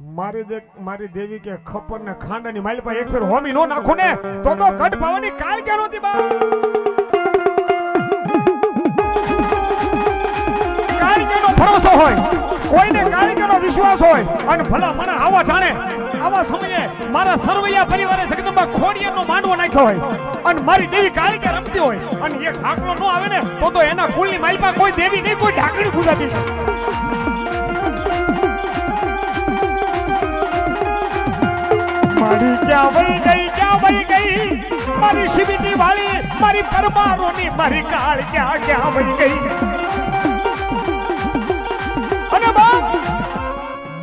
મારી દે મારી દેવી કે ખપર ને ખાંડાની માલ પર એક ફેર હોમી નો નાખું ને, તો તો ગઢ ભવાની કાલ કે નોતી બા. કાળિકાનો ભરોસો હોય, કોઈને કાળિકાનો વિશ્વાસ હોય, અને ભલા મને આવા જાણે, આવા સમયે મારા સરવૈયા પરિવારે જગદંબા ખોડિયાનો માંડવો નાખ્યો હોય, અને મારી દેવી કાળિકા રમતી હોય, અને એ ઢાકલો નો આવે ને, તો તો એના કુલની માલપા કોઈ દેવી નહીં, કોઈ ઢાકણી પૂજાતી. મારી ક્યાં વહી ગઈ મારી શિબીની વાળી મારી પરમારોની મારી કાળ ક્યાં ક્યાં વહી ગઈ? અને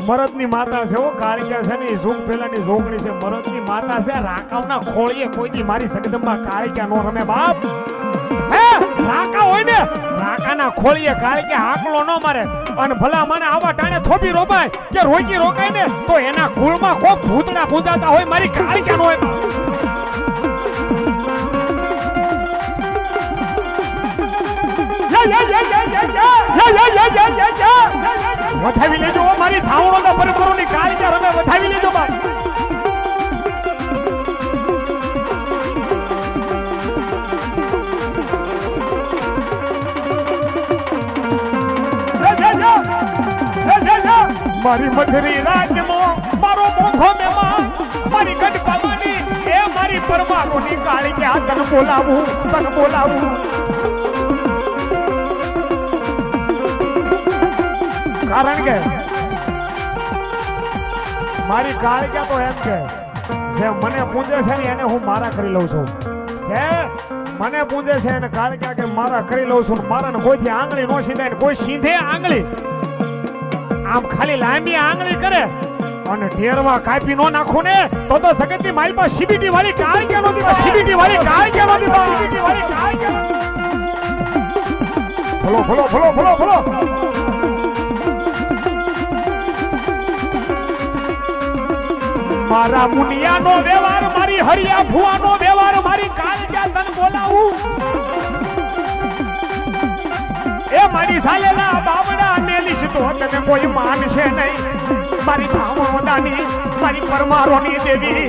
મરદની માતા છે ઓ કાળિકા છે ને ઝૂમ પેલાની જોગણી છે. મરદની માતા છે રાકાવના ખોળીએ કોઈ દી મારી સગદંબા કાળિકા નો રમે બાપ. હે, રાકા હોય ને રાકાના ખોળીએ કાળિકે હાકલો ન મારે અને ભલા મને આવા ટાણે થોભી રોપાય કે રોકી રોકાય ને તો એના કુળમાં કોક ભૂતડા ભૂતાતા હોય મારી કાળિકા કે હોય વધાવી લેજો મારી ધાવણો યા, યા. ની યા, કે રમે વધાવી લેજો બાપ મારી મધરી રાજમો મારો મોખો મહેમાન, મારી ગઢપામાની એ મારી પરમારોની કાળી કે આ બોલાવું, તને બોલાવું. કારણ કે મારી કાળિકા તો એમ છે જે મને પૂંજે છે ને એને હું મારા કરી લઉં છું. જે મને પૂંજે છે એને કાળિકા કે મારા કરી લઉં છું ને મારાને કોઈથી આંગળી નો સીધે કોઈ સીધે આંગળી. આમ ખાલી લાંબી આંગળી કરે અને ઢેરવા કાપી નો નાખો ને તો તો સગતની માલમાં સીબીટી વાળી કાળિકા નહોતી સીબીટી વાળી કાળિકા નહોતી સીબીટી વાળી Kalika flow flow flow flow flow. મારા મુનિયાનો વ્યવહાર મારી હરિયા ભુવાનો વ્યવહાર મારી કાળિકા તન બોલાવું. એ મારી સાલેલા બાવડા મેલીશ તો તને કોઈ માનશે નહીં. મારી ભાવદાની, મારી પરમારોની દેવી.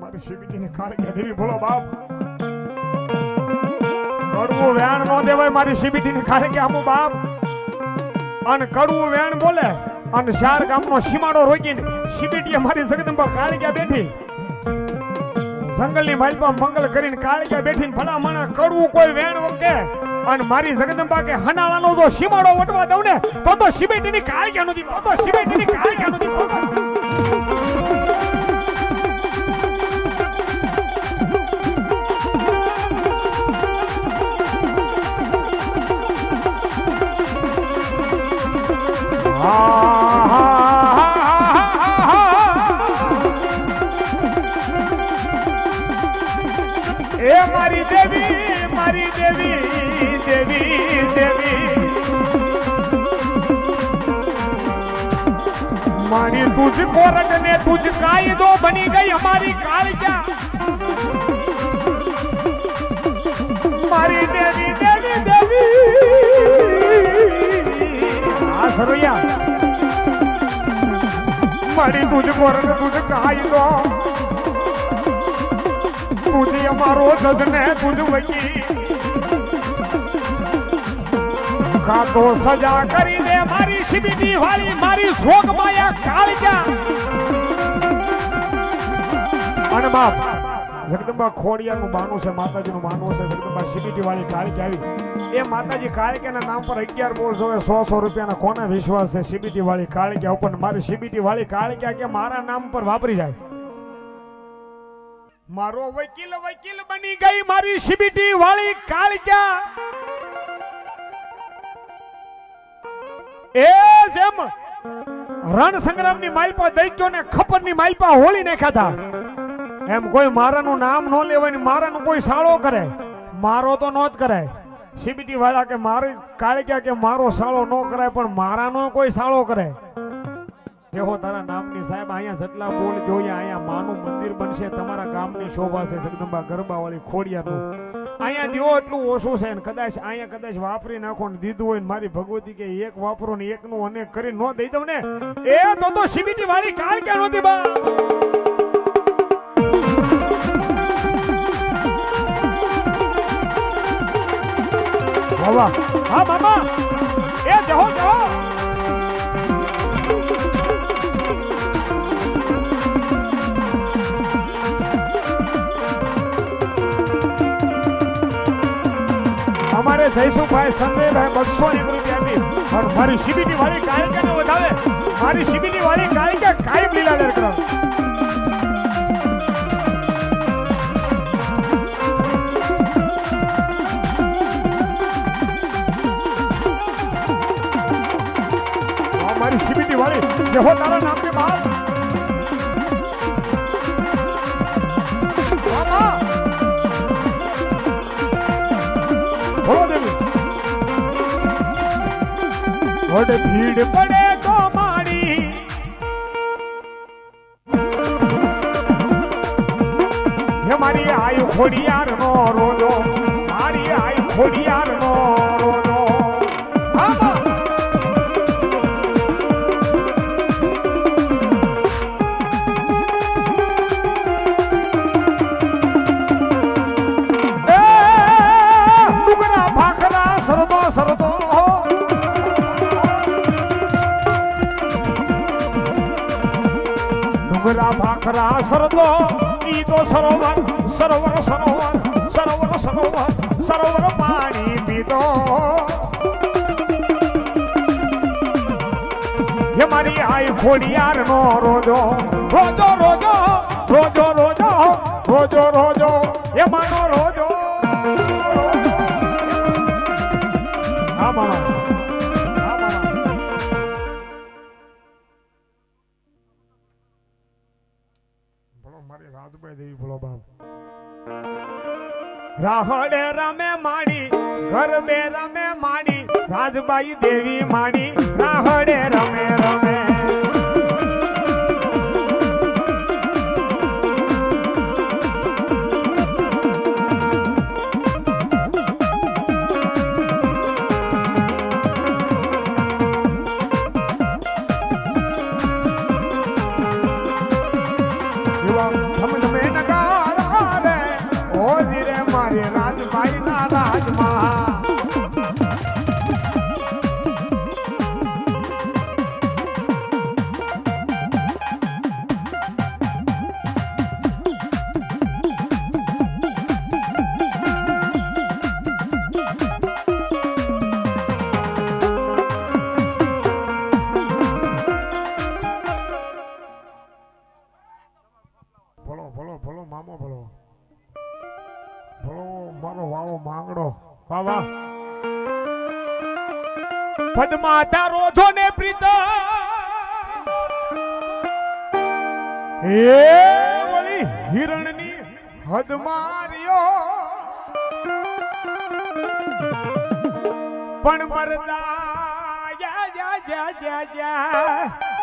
મારી શિવજીની કાળિકા બોલો બાપ. કડવું વેણ નો દેવાય મારી સીબીટીની ખારે કે આમું બાપ. અને કડવું વેણ બોલે. અને ચાર ગામનો સીમાડો રોકીને સીબીટીએ મારી જગદંબા કાળિકા બેઠી. જંગલની માલપા મંગલ કરીને કાળિકા બેઠીને ભલા મને કડવું કોઈ વેણ વગે અને મારી જગદંબા કે, હનાળાનો જો સીમાડો વટવા દઉં ને, તો તો સીબીટીની કાળિકા નથી તો સીબીટીની કાળિકા નથી મારી તુજ કોરટ ને તુજ કાયદો બની ગઈ અમારી કાળજા મારી દેવી દેવી દેવી આ સરોયા મારી તુજ કોરટ તુજ કાયદો તુજી અમારો સજને તુજ વકી કાતો સજા કરી દે મારી શિબીની વાળી મારી શોક માયા કાળજા અને બાપ જગદંબા ખોડિયાનું બાનું છે માતાજીનું બાનું છે જગદંબા શિબીટી વાળી કાળકી આવી એ માતાજી કાળકીના નામ પર અગિયાર બોલ જોવે, સો સો રૂપિયાના કોને વિશ્વાસ છે? શિબીટી વાળી કાળકી ઉપર મારી શિબીટી વાળી કાળકી કે મારા નામ પર વાપરી જાય? મારો વકીલ વકીલ બની ગઈ મારી શિબીટી વાળી કાળજા એ જેમ રણ સંગ્રામની માલપા દૈત્યો ને ખપરની માલપા હોળી નાખ્યા એમ કોઈ મારાનું નામ ન લેવાય મારાનું કોઈ સાળો કરે. મારો તો નો જ કરાય. સીબીટી વાળા કે મારી કાળક્યા કે મારો સાળો ન કરાય, પણ મારાનો કોઈ સાળો કરે. જેવો તારા નામની સાહેબ, અહીંયા જેટલા બોલ જોઈએ અહીંયા માનું મંદિર બનશે, તમારા ગામની શોભા છે, જગદંબા ગરબાવાળી ખોડિયાનું. અહીંયા દીવો એટલું ઓછું છે ને કદાચ અહીંયા કદાચ વાપરી નાખો ને દીધું હોય ને મારી ભગવતી કે એક વાપરો ને એકનું અનેક કરી ન દઈ દઉં ને. એ તો તો સીબીટી વાળી કાલ ક્યાં નહોતી બા? હા મામા એ જહો જહો. જયસુભાઈ સંજયભાઈ બસો એક રૂપિયા આપી પણ મારી સીબીટી વાળી કાયકાને વધારે. મારી સીબીટી વાળી ગાયિકા કાયમ લીલા આ મારી સીબીટી વાળી. જેવો તારા નામની વડ ભીડ પડે તો માણી હે મારી આયુ ખોડિયાર નો ભાખરા સરતો ઈ તો સરોવર સરોવર સરોવર સરોવર સરોવર સરોવર પાણી પીતો હે મારી આઈ ખોડિયાર નો રોજો રોજો રોજો રોજો રોજો રોજો રોજો એ મારો રોજો હા મામા રાહડે રમે માડી ઘર રમે માડી રાજબાઈ દેવી માડી રાહડે રમે રમે મારી રાજભાઈ ના રાજમાં. ભલો ભલો ભલો મામો ભલો ભલો મારો વાળો માંગડો. વાહ પદ્મા તારો છો ને પ્રીતા. એ વળી હિરણની હદ માર્યો. પણ મરતા જા જા જા જા જા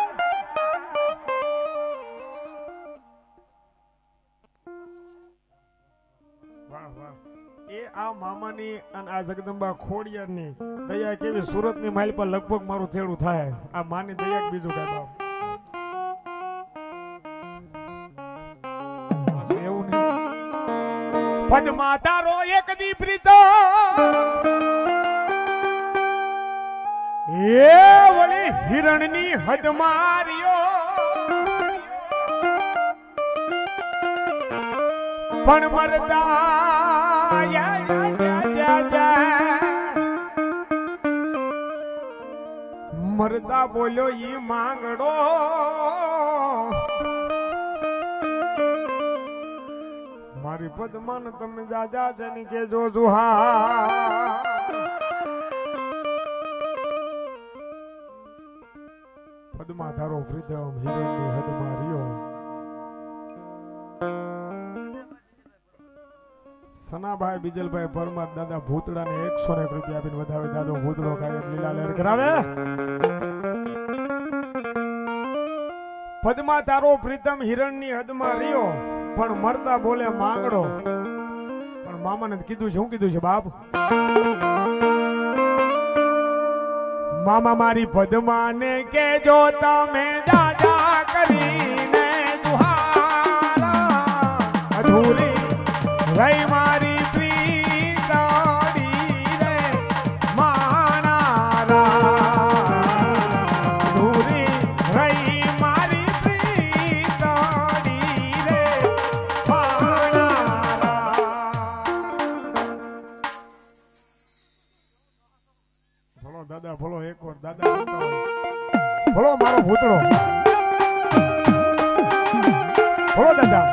મામાની અને આ જગદંબા ખોડિયારની દયા કેવી સુરતની માઇલ પર લગભગ મારું થેડું થાય. આ માની દયા બીજું કઈ બાપ? એવું તારો એક દીપરી તો. એ વળી હિરણની હદ માર્યો પણ મરતા મરતા બોલ્યો ઈ માંગડો. મારી પદમાન તમે જાજા જની કે જો જુહા પદમા ધારો પ્રીતમ હિરણની હદમાં રહ્યો. સનાભાઈ, બીજલભાઈ પરમાર, દાદા ભૂતડાને એકસો એક રૂપિયા આપીને વધાવે. દાદો ભૂતડો કાયમ લીલા લહેર કરાવે. પદમાં તારો પ્રીતમ હિરણની હદમાં રહ્યો, પણ મરતા બોલે માંગડો. પણ મામાને કીધું છે શું કીધું છે, બાપ? મામા મારી પદમાને કેજો તમે દાદા કરીને ભલો મારો ભૂતળો. ભલો દાદા.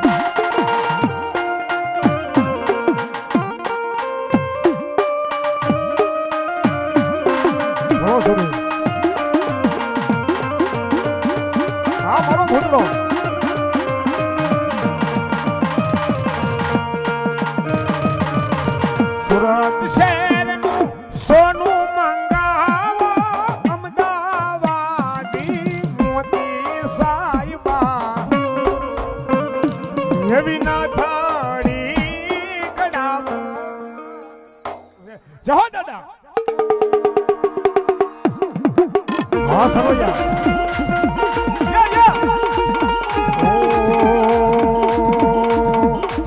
ભલો સુરી હા મારો ભૂતળો.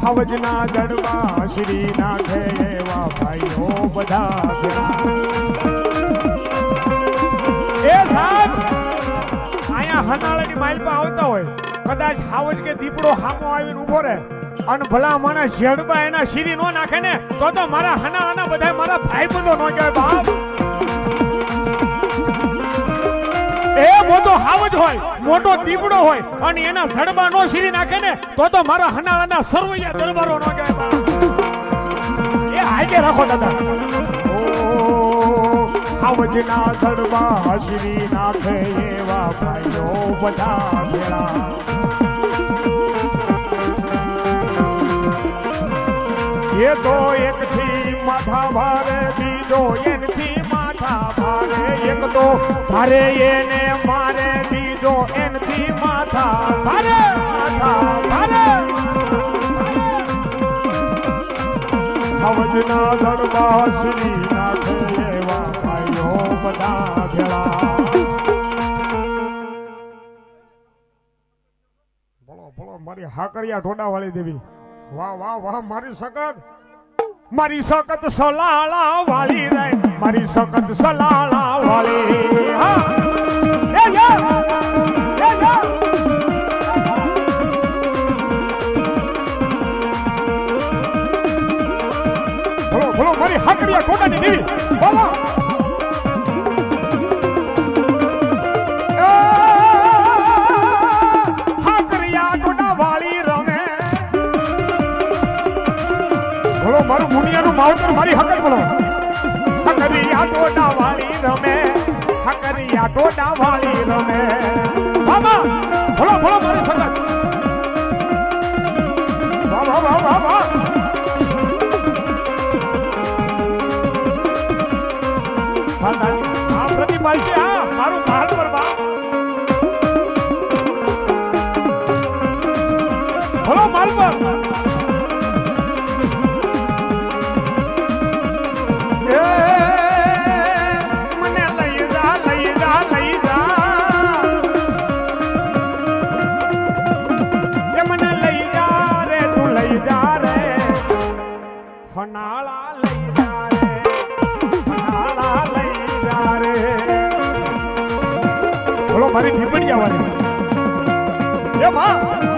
હવજના દડવા શ્રી નાખે એવા ભાઈઓ બધા. એ સાહેબ અહીંયા હનાળાની માઇલ પર આવતા હોય. કદાચ હાવજ કે દીપડો હામો આવીને ઊભો રહે. અને ભલા મને જડબા એના શીરી નો નાખે ને, તો તો મારા હના બધા મારા ભાઈ બંધો નો કહેવાય બાપ. હોય, મોટો દીપડો હોય, અને એના સડબા નો શીરી નાખે ને, તો તો મારા હનાળાના સરવૈયા દરબારો નો કહેવાય એ હાઈકે રાખો દાદા. આવજના સડબા શ્રી નાખે એવા ભાઈઓ બધા ભેળા. એ તો એકથી માથા ભારે, બીજો એનથી માથા ભારે, એક તો ભારે એને મારે બીજો એનથી માથા ભારે માથા ભારે. અવજના દરબા શ્રી ભાઈઓ બધા ભેળા. મારી હાકરિયા ઢોડા વાળી દેવી. વાહ વાહ વાહ, મારી સકત મારી સકત સલાળા વાળી રે મારી સકત સલાળા વાળી હા. હાકરિયા Vamos! મારું મુનિયાનું માવતર મારી હકર બોલો હકરિયા ટોડા વાળી રમે હકરિયા ટોડા વાળી રમે બાબા બોલો બોલો મારી સગા બાબા બાબા વાહ મારી નીપડી જવાની એ માં